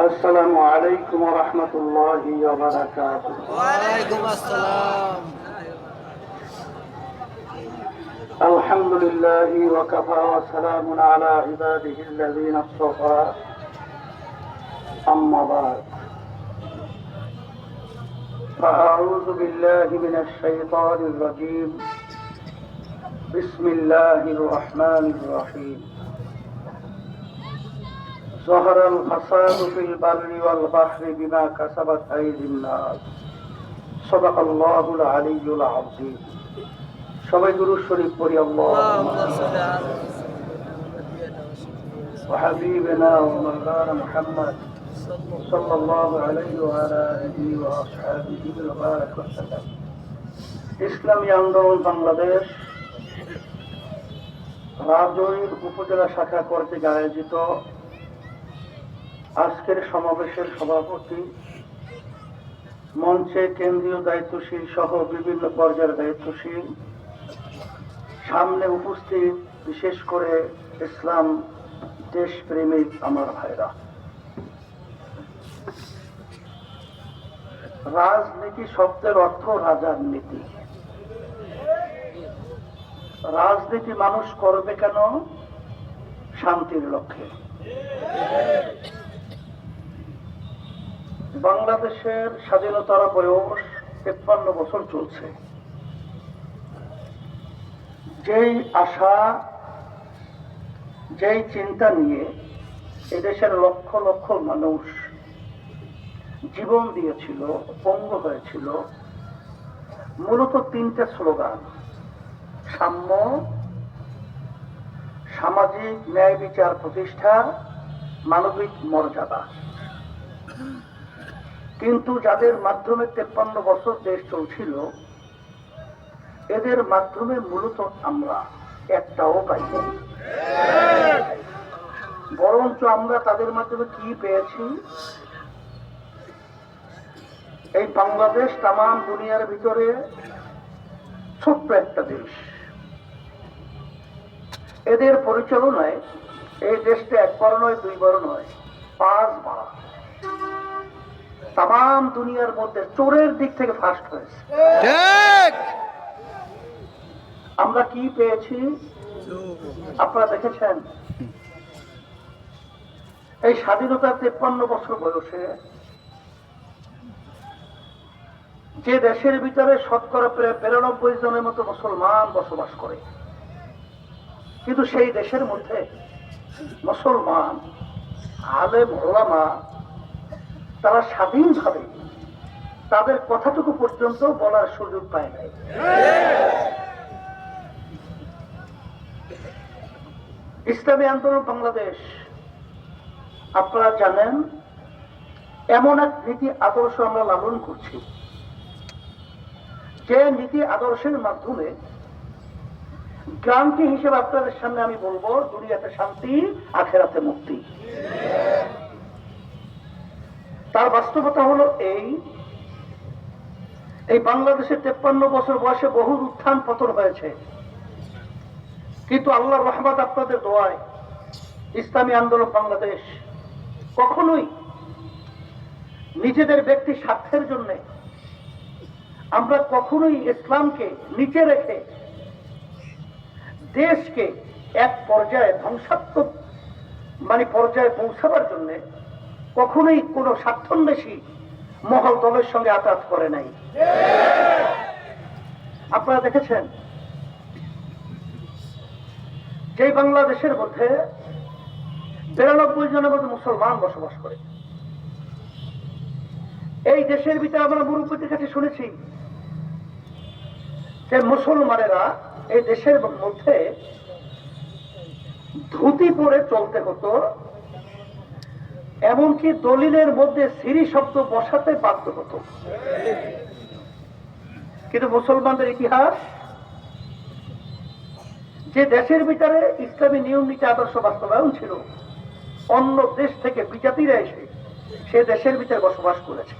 السلام عليكم ورحمة الله وبركاته ওয়ালাইকুম আসসালাম الحمد لله وكفى وسلام على عباده الذين اصطفى أما بعد فأعوذ بالله من الشيطان الرجيم بسم الله الرحمن الرحيم ظهر الفساد في البر والبحر بما كسبت أيدي الناس صدق الله العلي العظيم সবাই গুরু শরীফ পড়ি আল্লাহ وحبيبنا ومولانا محمد صلى الله عليه وعلى آله وأصحابه وبارك وسلم ইসলামী আন্দোলন বাংলাদেশ রাজৈর উপজেলা শাখা কর্তৃক আয়োজিত আজকের সমাবেশের সভাপতি মঞ্চে কেন্দ্রীয় দায়িত্বশীল সহ বিভিন্ন পর্যায়ের দায়িত্বশীল, সামনে উপস্থিত বিশেষ করে ইসলাম দেশপ্রেমিক আমার ভাইরা। রাজনীতি শব্দের অর্থ রাজার নীতি। রাজনীতি মানুষ করবে কেন? শান্তির লক্ষ্যে। বাংলাদেশের স্বাধীনতার বয়স তেপ্পান্ন বছর চলছে। যেই আশা, যেই চিন্তা নিয়ে এদেশের লক্ষ লক্ষ মানুষ জীবন দিয়েছিল, পঙ্গ হয়েছিল, মূলত তিনটে স্লোগান। সাম্য, সামাজিক ন্যায় বিচার প্রতিষ্ঠা, মানবিক মর্যাদা। কিন্তু যাদের মাধ্যমে তেপ্পান্ন বছর দেশ চলছিল, এদের মাধ্যমে মূলত আমরা একটাও পাইনি বরঞ্চ আমরা তাদের মাধ্যমে কি পেয়েছি? এই বাংলাদেশ তাম দুনিয়ার ভিতরে ছোট্ট একটা দেশ। এদের পরিচালনায় এই দেশটা একবার নয়, দুইবার নয়, পাঁচবার। তাম দুনিয়ার মধ্যে চোরের দিক থেকে ফার্স্ট হয়েছে আমরা কি পেয়েছি? আপনারা দেখেছেন? এই স্বাধীনতার তেপ্পান্ন বছর বয়সে যে দেশের ভিতরে শতকরা প্রায় বিরানব্বই জনের মতো মুসলমান বসবাস করে কিন্তু সেই দেশের মধ্যে মুসলমান আলেম ওলামা তারা স্বাধীনভাবে তাদের কথাটুকু পর্যন্ত বলার সুযোগ পায় নাই। ইসলামী আন্দোলন বাংলাদেশ, আপনারা জানেন, এমন এক নীতি আদর্শ আমরা লালন করছি। যে নীতি আদর্শের মাধ্যমে গ্রান্তি হিসেবে আপনাদের সামনে আমি বলব, দুনিয়াতে শান্তি, আখেরাতে মুক্তি। তার বাস্তবতা হলো এই। এই বাংলাদেশের তেপ্পান্ন বছর বয়সে বহু উত্থান পতন হয়েছে। কিন্তু আল্লাহর রহমত আপনাদের দোয়ায় ইসলামী আন্দোলন বাংলাদেশ কখনোই নিজেদের ব্যক্তি স্বার্থের জন্য আমরা কখনোই ইসলামকে নিচে রেখে দেশকে এক পর্যায়ে ধ্বংসাত্মক মানে পর্যায়ে পৌঁছাবার জন্য কখনোই কোনো স্বার্থন্বেষী মহল দলের সঙ্গে আঘাত করে নাই। আপনারা দেখেছেন? যে বাংলাদেশের মধ্যে বিরানব্বই জনের মধ্যে মুসলমান বসবাস করে। এই দেশের ভিতরে আমরা মুরব্বীদের কাছে শুনেছি যে মুসলমানেরা এই দেশের মধ্যে ধুতি পরে চলতে হতো এমনকি দলিলের মধ্যে সিরি শব্দ বসাতে বাধ্য হতো। কিন্তু মুসলমানদের ইতিহাস, যে দেশের ভিতরে ইসলামী নিয়ম, নীতি, আদর্শ বাস্তবায়ন ছিল, অন্য দেশ থেকে বিজাতিরা এসে সে দেশের ভিতরে বসবাস করেছে।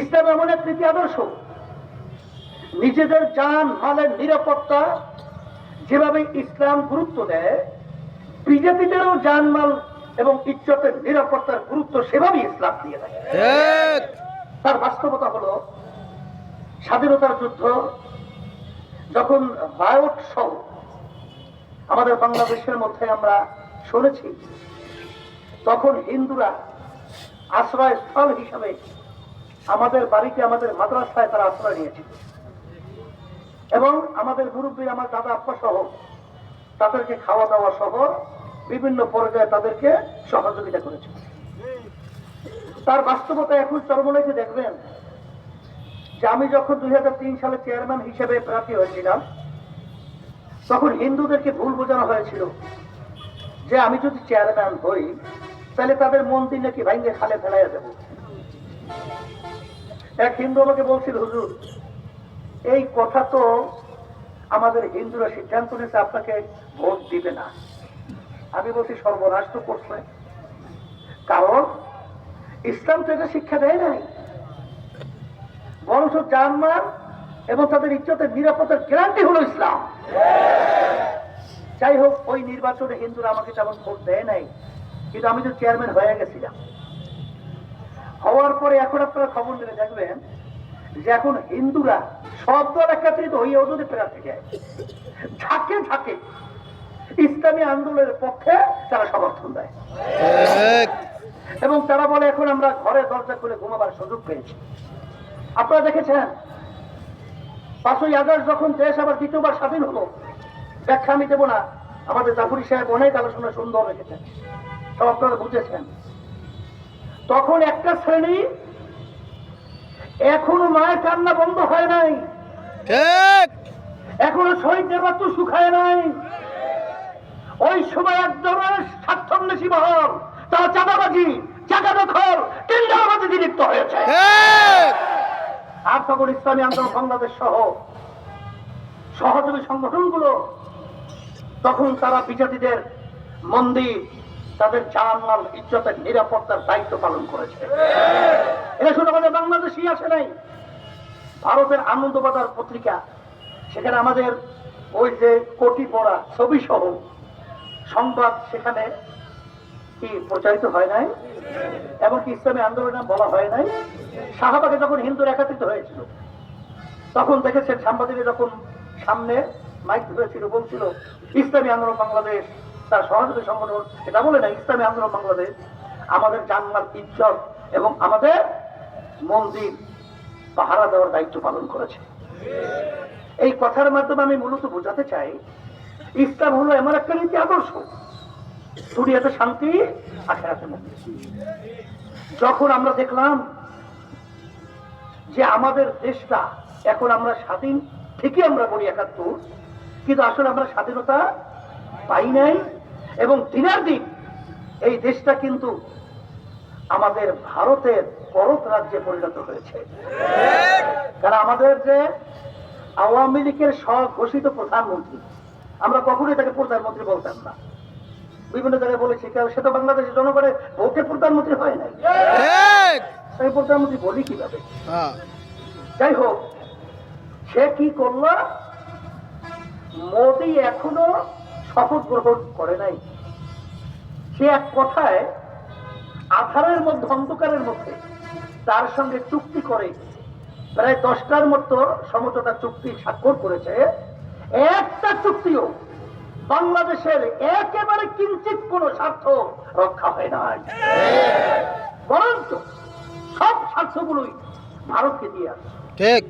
ইসলাম এমন এক নীতি আদর্শ, নিজেদের যান মালের নিরাপত্তা যেভাবে ইসলাম গুরুত্ব দেয় বিজেপিদেরও জানমাল এবং ইজ্জতের নিরাপত্তার গুরুত্ব সেভাবেই ইসলাম দিয়ে ঠিক। তার বাস্তবতা হলো স্বাধীনতার যুদ্ধ যখন বায়ট সহ আমাদের বাংলাদেশের মধ্যে আমরা শুনেছি তখন হিন্দুরা আশ্রয় স্থল হিসাবে আমাদের বাড়িতে আমাদের মাদ্রাসায় তারা আশ্রয় নিয়েছিল। এবং আমাদের মুরব্বী আমার দাদা আপ্পা সহ তাদেরকে খাওয়া দাওয়া সহ বিভিন্ন পর্যায়ে তাদেরকে সহযোগিতা করেছে। তার বাস্তবতা এখন চরমনাইতে দেখবেন? যে আমি যখন দুই সালে চেয়ারম্যান হিসেবে প্রার্থী হয়েছিলাম, তখন হিন্দুদেরকে ভুল বোঝানো হয়েছিল যে আমি যদি চেয়ারম্যান হই, তাহলে তাদের মন্দির নাকি ভাঙ্গে খালে ফেলাইয়া দেব। এক হিন্দু আমাকে বলছিল, হুজুর, এই কথা তো আমাদের হিন্দুরা সিদ্ধান্ত নিয়েছে, আপনাকে ভোট দিবে না। আমি বলছি সর্বনাশ তো করছে। কারণ ইসলাম তো এটা শিক্ষা দেয় নাই। বরঞ্চ জানমাল এবং তাদের ইজ্জতের নিরাপত্তার গ্যারান্টি হলো ইসলাম। যাই হোক, ওই নির্বাচনে হিন্দুরা আমাকে তেমন ভোট দেয় নাই। কিন্তু আমি তো চেয়ারম্যান হয়ে গেছিলাম। হওয়ার পরে এখন আপনারা খবর নিলে দেখবেন যে এখন হিন্দুরা সব দল একত্রিত হইয়াও যদি প্রার্থী যায়। ঝাঁকে ঝাঁকে ইসলামী আন্দোলনের পক্ষে তারা সমর্থন দেয়। এবং তারা বলে এখন আমরা ঘরে দরজা খুলে ঘুমাবার সুযোগ পেয়েছি। আপনারা দেখেছেন পাঁচই আগস্ট যখন দেশ আবার দ্বিতীয়বার স্বাধীন হলো ব্যাখ্যা আমি দেবো না আমাদের জাফরি সাহেব অনেক আলোচনা সুন্দর রেখেছেন সব আপনারা বুঝেছেন। তখন একটা শ্রেণি এখনও মায়ের কান্না বন্ধ হয় নাই। এখনও শহীদদের রক্ত শুকায় নাই। ওই সময় একজনের স্বার্থন্বেষী মহল তারা চাঁদাবাজি চাঁদা দখল টেন্ডারবাজি লিপ্ত হয়েছে। আর তখন ইসলামী আন্দোলন বাংলাদেশ সহ সহযোগী সংগঠনগুলো তখন তারা বিজাতিদের মন্দির তাদের জানমাল ইজ্জতের নিরাপত্তার দায়িত্ব পালন করেছে। এটা শুধু আমাদের বাংলাদেশই আসে নাই। ভারতের আনন্দবাজার পত্রিকা সেখানে আমাদের ওই যে কোটি পড়া ছবি সহ সংবাদ সেখানে কি প্রচারিত হয় নাই? এমনকি ইসলামী আন্দোলনে বলা হয় নাই? শাহবাগে যখন হিন্দুর একাত্রিত হয়েছিল, তখন দেখেছেন সাংবাদিকরা যখন সামনে মাইক ধরেছিল, বলছিল, ইসলামী আন্দোলন বাংলাদেশ, তার সহযোগী সংগঠন। এটা বলে না ইসলামী আন্দোলন বাংলাদেশ, আমাদের জানমাল ইজ্জত এবং আমাদের মন্দির, পাহারা দেওয়ার দায়িত্ব পালন করেছে। এই কথার মাধ্যমে আমি মূলত বোঝাতে চাই ইসলাম হলো এমন একটা নীতি আদর্শ। দুনিয়াতে শান্তি, আখেরাতে মুক্তি যখন আমরা দেখলাম যে আমাদের দেশটা এখন আমরা স্বাধীন, ঠিকই আমরা বলি একাত্তর, কিন্তু আসলে আমরা স্বাধীনতা পাই নাই এবং দিনের দিন এই দেশটা কিন্তু আমাদের ভারতের পরত রাজ্যে পরিণত হয়েছে। কারণ আমাদের যে আওয়ামী লীগের স্বঘোষিত প্রধানমন্ত্রী আমরা কখনোই তাকে প্রধানমন্ত্রী বলতাম না। বিভিন্ন জায়গায় বলেছি কারণ সে তো বাংলাদেশের জনগণের ভোটে প্রধানমন্ত্রী হয় নাই। আমি প্রধানমন্ত্রী বলি কীভাবে? হ্যাঁ। যাই হোক সে কি করল? মোদি এখনও শপথ গ্রহণ করে নাই। সে এক কথায় আধারের মধ্যে অন্ধকারের মধ্যে তার সঙ্গে চুক্তি করে প্রায় দশটার মতো সমঝোতা চুক্তি স্বাক্ষর করেছে। একটা চুক্তিও বাংলাদেশের একেবারে কিঞ্চিত কোনো স্বার্থ রক্ষা হয় নাই। বরঞ্চ সব স্বার্থগুলোই ভারতকে দিয়ে আসে। ঠিক।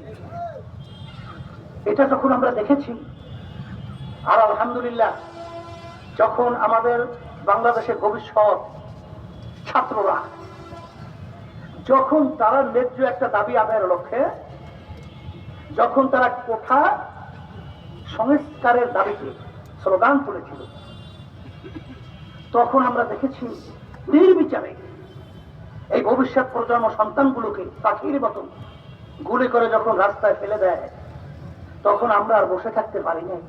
এটা যখন আমরা দেখেছি আর আলহামদুলিল্লাহ যখন আমাদের বাংলাদেশের ভবিষ্যৎ ছাত্ররা যখন তারা ন্যায্য একটা দাবি আদায়ের লক্ষ্যে যখন তারা কোঠা সংস্কারের দাবিতে স্লোগান তুলেছিল। তখন আমরা দেখেছি নির্বিচারে এই ভবিষ্যৎ প্রজন্ম সন্তানগুলোকে পাখির মতন গুলি করে যখন রাস্তায় ফেলে দেয়, তখন আমরা আর বসে থাকতে পারি নাই।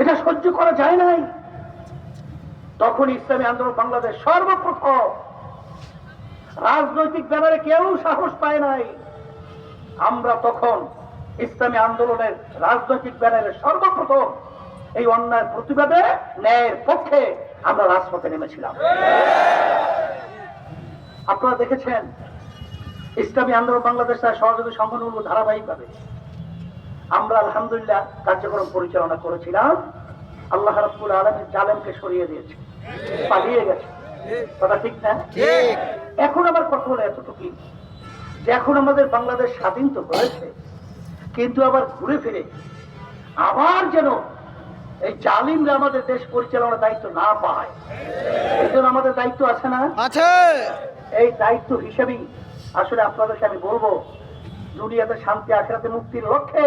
এটা সহ্য করা যায় নাই। তখন ইসলামী আন্দোলন বাংলাদেশ সর্বপ্রথম রাজনৈতিক ব্যাপারে কেউ সাহস পায় নাই। আমরা তখন ইসলামী আন্দোলনের রাজনৈতিক ব্যানারে সর্বপ্রথম এই অন্যায়ের প্রতিবাদে ন্যায়ের পক্ষে আমরা রাজপথে নেমেছিলাম। আপনারা দেখেছেন ইসলামী আন্দোলন বাংলাদেশ তার সহযোগী সংগঠনগুলো ধারাবাহিকভাবে। আমরা আলহামদুলিল্লাহ কার্যক্রম পরিচালনা করেছিলাম। আল্লাহ রাব্বুল আলমের জালেমকে সরিয়ে দিয়েছে পালিয়ে গেছে। কথা ঠিক না? এখন আমার কথা হলো এতটুকুই যে এখন আমাদের বাংলাদেশ স্বাধীন তো হয়েছে। কিন্তু আবার ঘুরে ফিরে। আবার যেন এই জালিমরা আমাদের দেশ পরিচালনার দায়িত্ব না পায়। এই জন্য আমাদের দায়িত্ব আছে না? আছে। এই দায়িত্ব হিসেবেই আসলে আপনাদেরকে আমি বলব দুনিয়াতে শান্তি আখেরাতে মুক্তির লক্ষ্যে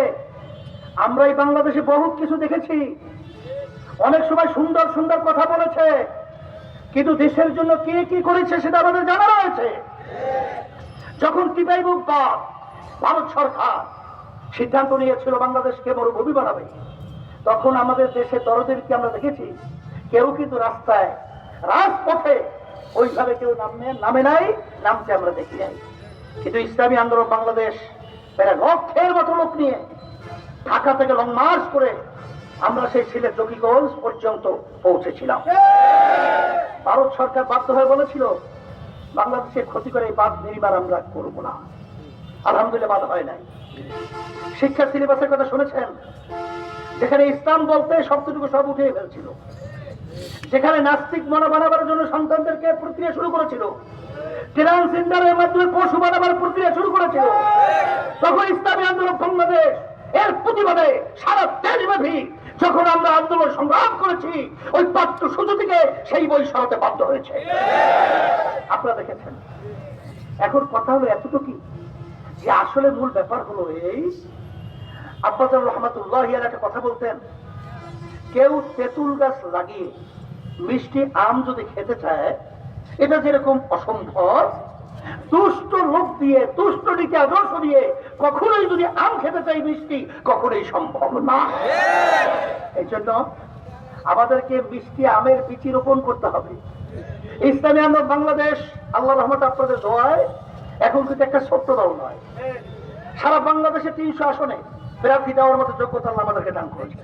আমরা এই বাংলাদেশে বহুত কিছু দেখেছি। অনেক সময় সুন্দর সুন্দর কথা বলেছে কিন্তু দেশের জন্য কে কি করেছে সেটা আমাদের জানা রয়েছে। যখন টিপাই বা ভারত সরকার সিদ্ধান্ত নিয়েছিল বাংলাদেশকে মরুভূমি বানাবে। তখন আমাদের দেশে দরদেরকে আমরা দেখেছি, কেউ কিন্তু রাস্তায়, রাজপথে ওইভাবে কেউ নামে নামে নাই, নামতে আমরা দেখি নাই। কিন্তু ইসলামী আন্দোলন বাংলাদেশ লক্ষের মতো লোক নিয়ে ঢাকা থেকে লং মার্চ করে আমরা সেই সিলেট জকিগঞ্জ পর্যন্ত পৌঁছেছিলাম। ভারত সরকার বাধ্য হয়ে বলেছিল, বাংলাদেশের ক্ষতি করে এই বাদ নির্মাণ আমরা করব না। আলহামদুলিল্লাহ বাদ হয় নাই। শিক্ষা সিলেবাসের কথা শুনেছেন? যেখানে ইসলাম বলতে শব্দটুকু সব উঠে ফেলছিল। যেখানে নাস্তিক মনে বানাবার জন্য সন্তানদেরকে প্রক্রিয়া শুরু করেছিল। ট্রান্সজেন্ডারের মাধ্যমে পশু বানাবার প্রক্রিয়া শুরু করেছিল। তখন ইসলামী আন্দোলন বাংলাদেশ এর প্রতিবাদে সারা দেশব্যাপী যখন আমরা আন্দোলন সংগ্রাম করেছি, ওই পাত্র সুযোগ থেকে সেই বই সরাতে বাধ্য হয়েছে। আপনারা দেখেছেন? এখন কথা হলো এতটুকু যে আসলে মূল ব্যাপার হলো এই। আব্বাস রহমতুল্লাহ একটা কথা বলতেন, কেউ তেঁতুল গাছ লাগিয়ে মিষ্টি আম যদি খেতে চায়, এটা যেরকম অসম্ভব, দুষ্ট লোক দিয়ে দুষ্ট নীতি আদর্শ দিয়ে কখনোই যদি আম খেতে চাই মিষ্টি, কখনোই সম্ভব না। এই জন্য আমাদেরকে মিষ্টি আমের বিচি রোপণ করতে হবে। ইসলামী আমরা বাংলাদেশ, আল্লাহ রহমত আপনাদের দোয়ায় এখন কিন্তু একটা ছোট্ট দল নয়। সারা বাংলাদেশে তিনশো আসনে প্রার্থী দেওয়ার মতো যোগ্যতা আল্লাহ আমাদেরকে দান করেছে।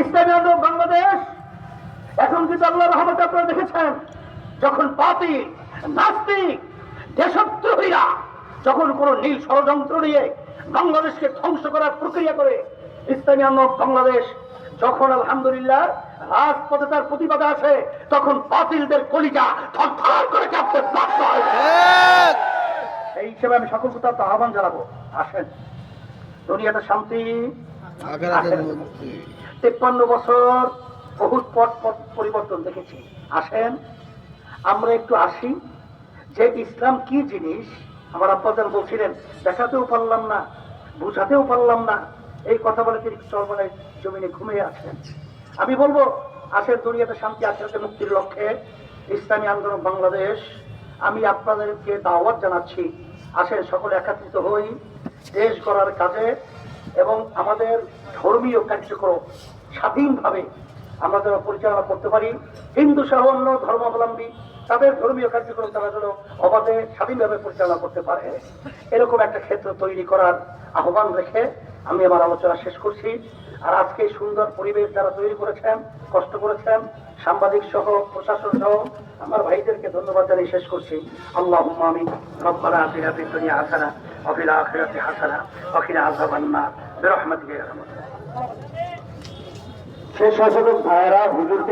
ইসলামী আন্দোলন বাংলাদেশ, এখন কিন্তু আল্লাহ রহমত আপনারা দেখেছেন, যখন পাপি, নাস্তিক, দেশদ্রোহীরা যখন কোন নীল ষড়যন্ত্র নিয়ে বাংলাদেশকে ধ্বংস করার প্রক্রিয়া করে, ইসলামী আন্দোলন বাংলাদেশ যখন আলহামদুলিল্লাহ রাজপথে তার প্রতিবাদে আসে, তখন বাতিলদের কলিজা থরথর করে কাঁপতে বাধ্য এই হিসেবে আমি সকল কোথাও আহ্বান জানাব। আসেন। দুনিয়াতে শান্তি তেপ্পান্ন বছর বহুত পথ পথ পরিবর্তন দেখেছি। আসেন। আমরা একটু আসি। যে ইসলাম কি জিনিস? আমার আব্বাজান বলছিলেন দেখাতেও পারলাম না বুঝাতেও পারলাম না। এই কথা বলে তিনি চরমনের জমিনে ঘুমিয়ে আছেন। আমি বলব আসেন দুনিয়াতে শান্তি আখেরাতে মুক্তির লক্ষ্যে ইসলামী আন্দোলন বাংলাদেশ। আমি আপনাদেরকে দাওয়াত জানাচ্ছি আসেন সকলে একাত্রিত হই, দেশ গড়ার কাজে এবং আমাদের ধর্মীয় কার্যক্রম স্বাধীনভাবে আমরা যেন পরিচালনা করতে পারি। হিন্দু সহ অন্য ধর্মাবলম্বী, তাদের ধর্মীয় কার্যক্রম তারা যেন অবাধে, স্বাধীনভাবে পরিচালনা করতে পারে। এরকম একটা ক্ষেত্র তৈরি করার আহ্বান রেখে আমি আমার আলোচনা শেষ করছি। আর আজকে সুন্দর পরিবেশ যারা তৈরি করেছেন, কষ্ট করেছেন, সাংবাদিক সহ, প্রশাসন সহ, আমার ভাইদেরকে ধন্যবাদ জানিয়ে শেষ করছি। আল্লাহ আমি রব্বানা ফিদ দুনিয়া হাসানা অফিলা আখিরাতে হাসানা অখিলা আরহামার রাহিমিন। শেষ আসলে ভাইরা হুজুরকে